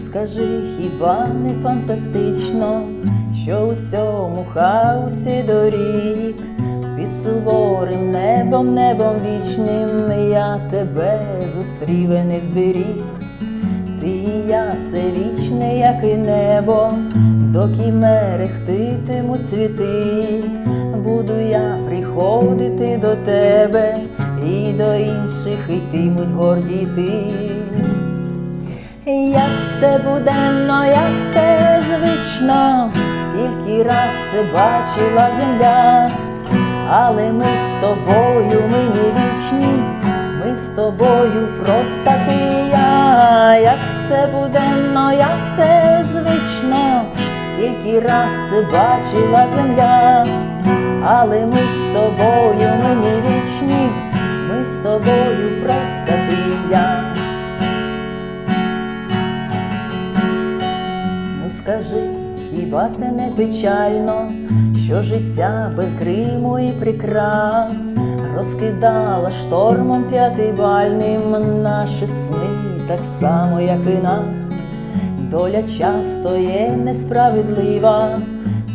Скажи, хіба не фантастично, що у цьому хаосі доріг під суворим небом, небом вічним я тебе зустрів і не зберіг. Ти і я це вічне, як і небо, доки мерехтитимуть цвіти, буду я приходити до тебе, і до інших йтимуть горді йти. Як все буденно, як все звично, скільки раз це бачила земля, але ми з тобою, ми не вічні, ми з тобою просто ти я, як все буденно, як все звично, скільки раз це бачила земля, але ми з тобою, ми не вічні, ми з тобою просто скажи, хіба це не печально, що життя без гриму і прикрас розкидала штормом п'ятибальним наші сни, так само, як і нас. Доля часто є несправедлива,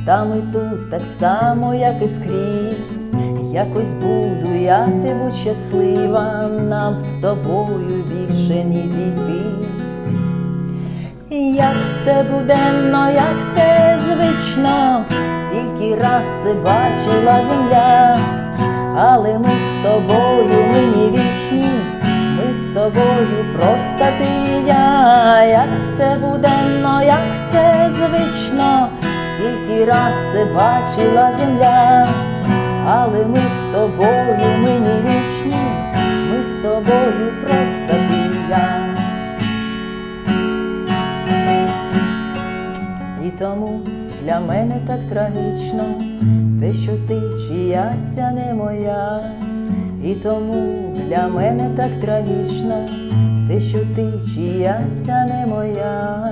та ми тут так само, як і скрізь. Якось буду я ти щаслива, нам з тобою більше не зійтись. Все буденно, як все звично, тільки раз це бачила земля, але ми з тобою, ми не вічні, ми з тобою просто ти і я, як все буденно, як все звично, тільки раз це бачила земля, але ми з тобою, ми не вічні, ми з тобою просто тому для мене так трагічно, те, що ти чияся не моя, і тому для мене так трагічно, те, що ти чияся не моя.